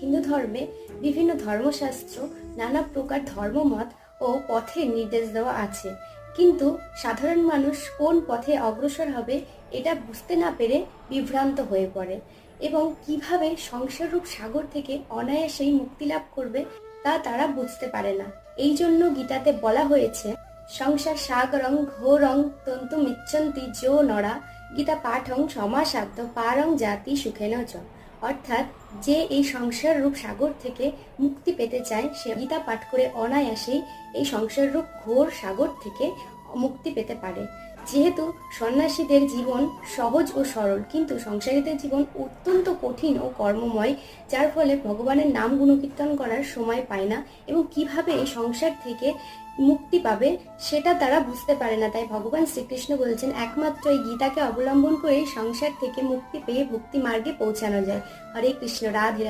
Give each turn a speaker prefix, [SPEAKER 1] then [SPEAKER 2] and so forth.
[SPEAKER 1] হিন্দু ধর্মে বিভিন্ন ধর্মশাস্ত্র, নানা প্রকার ধর্মমত ও পথের নির্দেশ দেওয়া আছে। কিন্তু সাধারণ মানুষ কোন পথে অগ্রসর হবে এটা বুঝতে না পেরে বিভ্রান্ত হয়ে পড়ে এবং কীভাবে সংসাররূপ সাগর থেকে অনায়াসেই মুক্তি লাভ করবে তা তারা বুঝতে পারে না। এই জন্য গীতাতে বলা হয়েছে, সংসার সাগরং ঘোরং তন্তু মিচ্ছন্তি যো নরা। গীতা পাঠং সমাসাধ্য পারং জাতি সুখেন চ। অর্থাৎ যে এই সংসার রূপ সাগর থেকে মুক্তি পেতে চায়, সে গীতা পাঠ করে অনায়াসেই এই সংসার রূপ ঘোর সাগর থেকে মুক্তি পেতে পারে। যেহেতু সন্ন্যাসীদের জীবন সহজ ও সরল, কিন্তু সংসারীদের জীবন অত্যন্ত কঠিন ও কর্মময়, যার ফলে ভগবানের নাম গুণকীর্তন করার সময় পায় না এবং কীভাবে এই সংসার থেকে মুক্তি পাবে সেটা তারা বুঝতে পারে না। তাই ভগবান শ্রীকৃষ্ণ বলছেন, একমাত্র এই গীতাকে অবলম্বন করে সংসার থেকে মুক্তি পেয়ে ভক্তি মার্গে পৌঁছানো যায়। হরে কৃষ্ণ রাধে।